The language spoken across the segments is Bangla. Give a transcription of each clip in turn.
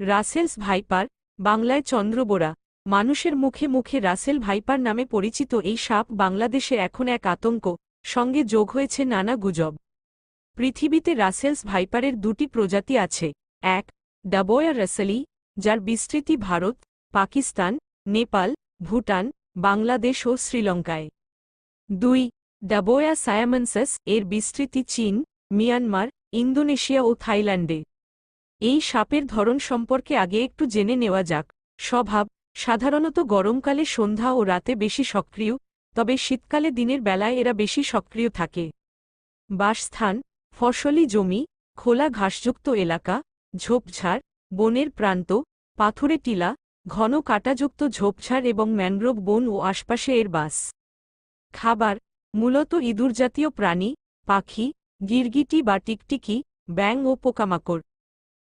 রাসেলস ভাইপার, বাংলায় চন্দ্রবোরা। মানুষের মুখে মুখে রাসেল ভাইপার নামে পরিচিত এই সাপ বাংলাদেশে এখন এক আতঙ্ক, সঙ্গে যোগ হয়েছে নানা গুজব। পৃথিবীতে রাসেলস ভাইপারের দুটি প্রজাতি আছে, এক, ডাবোয়া রাসেলি, যার বিস্তৃতি ভারত, পাকিস্তান, নেপাল, ভুটান, বাংলাদেশ ও শ্রীলঙ্কায়। দুই, ডাবোয়া সায়ামনসাস, এর বিস্তৃতি চীন, মিয়ানমার, ইন্দোনেশিয়া ও থাইল্যান্ডে। এই সাপের ধরন সম্পর্কে আগে একটু জেনে নেওয়া যাক। স্বভাব, সাধারণত গরমকালে সন্ধ্যা ও রাতে বেশি সক্রিয়, তবে শীতকালে দিনের বেলায় এরা বেশি সক্রিয় থাকে। বাসস্থান, ফসলি জমি, খোলা ঘাসযুক্ত এলাকা, ঝোপঝাড়, বনের প্রান্ত, পাথুরে টিলা, ঘন কাটাযুক্ত ঝোপঝাড় এবং ম্যানগ্রোভ বন ও আশপাশে এর বাস। খাবার, মূলত ইঁদুরজাতীয় প্রাণী, পাখি, গিরগিটি বা টিকটিকি ব্যাং ও পোকামাকড়।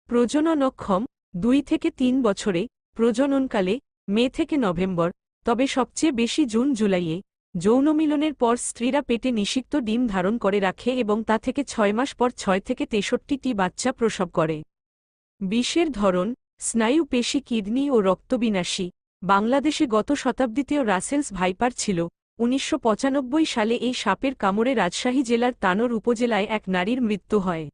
প্রজননক্ষম, দুই থেকে তিন বছরে, প্রজননকালে, মে থেকে নভেম্বর, তবে সবচেয়ে বেশি জুন জুলাইয়ে যৌনমিলনের পর স্ত্রীরা পেটে নিষিক্ত ডিম ধারণ করে রাখে এবং তা থেকে ছয় মাস পর ছয় থেকে তেষট্টিটি বাচ্চা প্রসব করে। বিষের ধরন, স্নায়ু পেশি কিডনি ও রক্তবিনাশী। বাংলাদেশে গত শতাব্দীতেও রাসেলস ভাইপার ছিল। উনিশশো পঁচানব্বই সালে এই সাপের কামড়ে রাজশাহী জেলার তানোর উপজেলায় এক নারীর মৃত্যু হয়।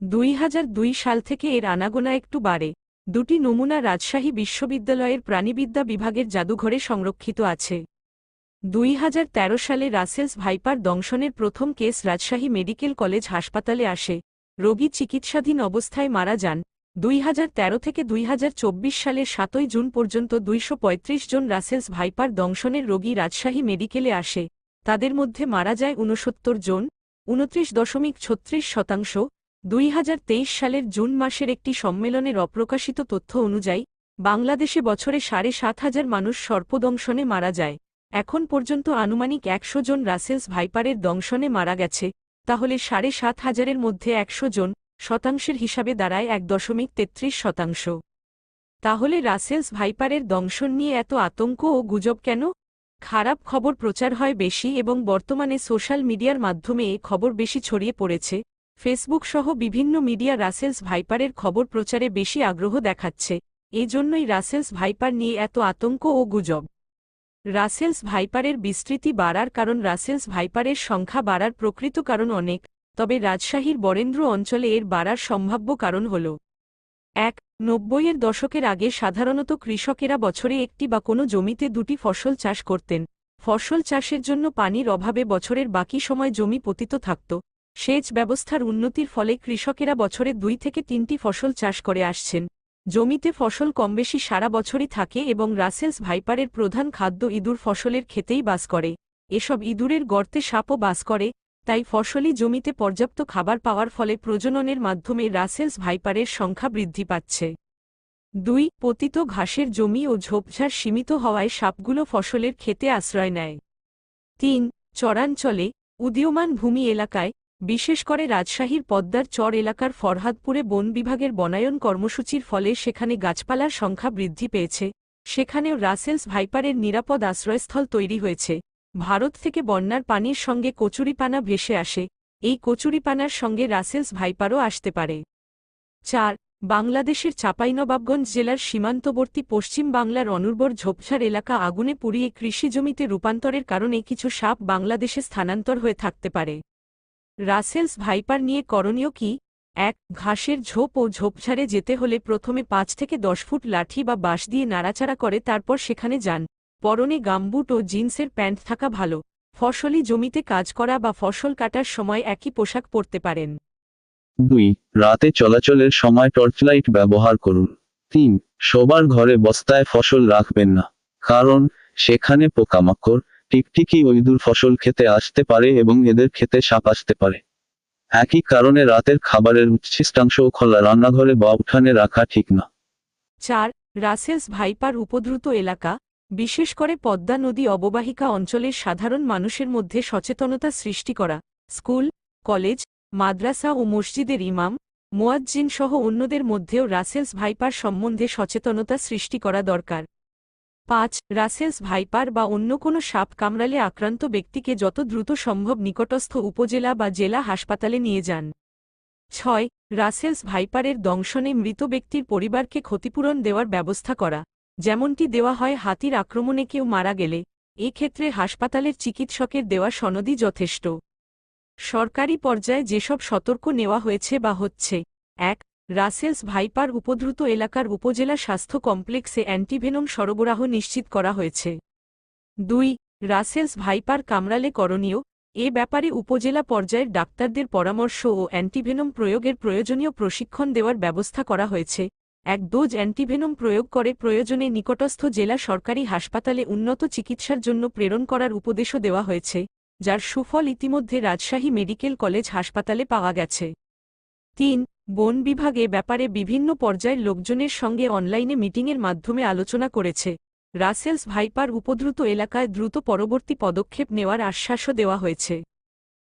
দুই হাজার দুই সাল থেকে এর আনাগোনা একটু বাড়ে। দুটি নমুনা রাজশাহী বিশ্ববিদ্যালয়ের প্রাণীবিদ্যা বিভাগের জাদুঘরে সংরক্ষিত আছে। দুই হাজার তেরো সালে রাসেলস ভাইপার দংশনের প্রথম কেস রাজশাহী মেডিকেল কলেজ হাসপাতালে আসে। রোগী চিকিৎসাধীন অবস্থায় মারা যান। দুই হাজার তেরো থেকে দুই সালের সাতই জুন পর্যন্ত দুইশ পঁয়ত্রিশ জন রাসেলস ভাইপার দংশনের রোগী রাজশাহী মেডিকেলে আসে। তাদের মধ্যে মারা যায় ঊনসত্তর জন উনত্রিশ দশমিক ছত্রিশ শতাংশ দুই হাজার তেইশ সালের জুন মাসের একটি সম্মেলনের অপ্রকাশিত তথ্য অনুযায়ী, বাংলাদেশে বছরে সাড়ে সাত হাজার মানুষ সর্পদংশনে মারা যায়। এখন পর্যন্ত আনুমানিক একশো জন রাসেলস ভাইপারের দংশনে মারা গেছে, তাহলে সাড়ে সাত হাজারের মধ্যে একশো জন শতাংশের হিসাবে দাঁড়ায় এক দশমিক তেত্রিশ শতাংশ। তাহলে রাসেলস ভাইপারের দংশন নিয়ে এত আতঙ্ক ও গুজব কেন? খারাপ খবর প্রচার হয় বেশি এবং বর্তমানে সোশ্যাল মিডিয়ার মাধ্যমে এ খবর বেশি ছড়িয়ে পড়েছে। ফেসবুক সহ বিভিন্ন মিডিয়া রাসেলস ভাইপারের খবর প্রচারে বেশি আগ্রহ দেখাচ্ছে। এজন্যই রাসেলস ভাইপার নিয়ে এত আতঙ্ক ও গুজব। রাসেলস ভাইপারের বিস্তৃতি বাড়ার কারণ রাসেলস ভাইপারের সংখ্যা বাড়ার প্রকৃত কারণ অনেক, তবে রাজশাহীর বরেন্দ্র অঞ্চলে এর বাড়ার সম্ভাব্য কারণ হল এক, নব্বইয়ের দশকের আগে সাধারণত কৃষকেরা বছরে একটি বা কোনো জমিতে দুটি ফসল চাষ করতেন। ফসল চাষের জন্য পানির অভাবে বছরের বাকি সময় জমি পতিত থাকত। সেচ ব্যবস্থার উন্নতির ফলে কৃষকেরা বছরে দুই থেকে তিনটি ফসল চাষ করে আসছেন। জমিতে ফসল কমবেশি সারা বছরই থাকে এবং রাসেলস ভাইপারের প্রধান খাদ্য ইঁদুর ফসলের খেতেই বাস করে। এসব ইঁদুরের গর্তে সাপও বাস করে, তাই ফসলি জমিতে পর্যাপ্ত খাবার পাওয়ার ফলে প্রজননের মাধ্যমে রাসেলস ভাইপারের সংখ্যা বৃদ্ধি পাচ্ছে। দুই, পতিত ঘাসের জমি ও ঝোপঝাড় সীমিত হওয়ায় সাপগুলো ফসলের খেতে আশ্রয় নেয়। তিন, চরাঞ্চলে উদীয়মান ভূমি এলাকায় বিশেষ করে রাজশাহীর পদ্মার চর এলাকার ফরহাদপুরে বন বিভাগের বনায়ন কর্মসূচির ফলে সেখানে গাছপালার সংখ্যা বৃদ্ধি পেয়েছে। সেখানেও রাসেলস ভাইপারের নিরাপদ আশ্রয়স্থল তৈরি হয়েছে। ভারত থেকে বন্যার পানির সঙ্গে কচুরিপানা ভেসে আসে। এই কচুরিপানার সঙ্গে রাসেলস ভাইপারও আসতে পারে। চার, বাংলাদেশের চাঁপাইনবাবগঞ্জ জেলার সীমান্তবর্তী পশ্চিম বাংলার অনুর্বর ঝোপঝাড় এলাকা আগুনে পুড়িয়ে কৃষিজমিতে রূপান্তরের কারণে কিছু সাপ বাংলাদেশে স্থানান্তর হয়ে থাকতে পারে। রাসেলস ভাইপার নিয়ে করণীয় কি? এক, ঘাসের ঝোপ ও ঝোপঝাড়ে যেতে হলে প্রথমে পাঁচ থেকে দশ ফুট লাঠি বা বাঁশ দিয়ে নাড়াচাড়া করে তারপর সেখানে যান। পরনে গামবুট ও জিন্সের প্যান্ট থাকা ভালো। ফসলি জমিতে কাজ করা বা ফসল কাটার সময় একই পোশাক পরতে পারেন। দুই, রাতে চলাচলের সময় টর্চলাইট ব্যবহার করুন। তিন, শোবার ঘরে বস্তায় ফসল রাখবেন না, কারণ সেখানে পোকামাকড় টিকটিকি ও ইঁদুর ফসল খেতে আসতে পারে এবং এদের খেতে সাপ আসতে পারে। একই কারণে রাতের খাবারের উচ্ছিষ্টাংশ খোলা রান্নাঘরে বা উঠানে রাখা ঠিক না। চার, রাসেলস ভাইপার উপদ্রুত এলাকা, বিশেষ করে পদ্মা নদী অববাহিকা অঞ্চলের সাধারণ মানুষের মধ্যে সচেতনতা সৃষ্টি করা, স্কুল, কলেজ, মাদ্রাসা ও মসজিদের ইমাম, মোয়াজ্জিন সহ অন্যদের মধ্যেও রাসেলস ভাইপার সম্বন্ধে সচেতনতা সৃষ্টি করা দরকার। পাঁচ, রাসেলস ভাইপার বা অন্য কোনো সাপ কামড়ালে আক্রান্ত ব্যক্তিকে যত দ্রুত সম্ভব নিকটস্থ উপজেলা বা জেলা হাসপাতালে নিয়ে যান। ছয়, রাসেলস ভাইপারের দংশনে মৃত ব্যক্তির পরিবারকে ক্ষতিপূরণ দেওয়ার ব্যবস্থা করা। যেমনটি দেওয়া হয়, হাতির আক্রমণে কেউ মারা গেলে এক্ষেত্রে হাসপাতালের চিকিৎসকের দেওয়া সনদই যথেষ্ট। সরকারি পর্যায়ে যেসব সতর্ক নেওয়া হয়েছে বা হচ্ছে, এক রাসেলস ভাইপার উপদ্রুত এলাকার উপজেলা স্বাস্থ্য কমপ্লেক্সে অ্যান্টিভেনম সরবরাহ নিশ্চিত করা হয়েছে। দুই, রাসেলস ভাইপার কামরালে করণীয়, এ ব্যাপারে উপজেলা পর্যায়ের ডাক্তারদের পরামর্শ ও অ্যান্টিভেনম প্রয়োগের প্রয়োজনীয় প্রশিক্ষণ দেওয়ার ব্যবস্থা করা হয়েছে। এক, ডোজ অ্যান্টিভেনম প্রয়োগ করে প্রয়োজনে নিকটস্থ জেলা সরকারি হাসপাতালে উন্নত চিকিৎসার জন্য প্রেরণ করার উপদেশও দেওয়া হয়েছে, যার সুফল ইতিমধ্যে রাজশাহী মেডিকেল কলেজ হাসপাতালে পাওয়া গেছে। তিন বন বিভাগ ব্যাপারে বিভিন্ন পর্যায়ের লোকজনের সঙ্গে অনলাইনে মিটিংয়ের মাধ্যমে আলোচনা করেছে। রাসেলস ভাইপার উপদ্রুত এলাকায় দ্রুত পরবর্তী পদক্ষেপ নেওয়ার আশ্বাসও দেওয়া হয়েছে।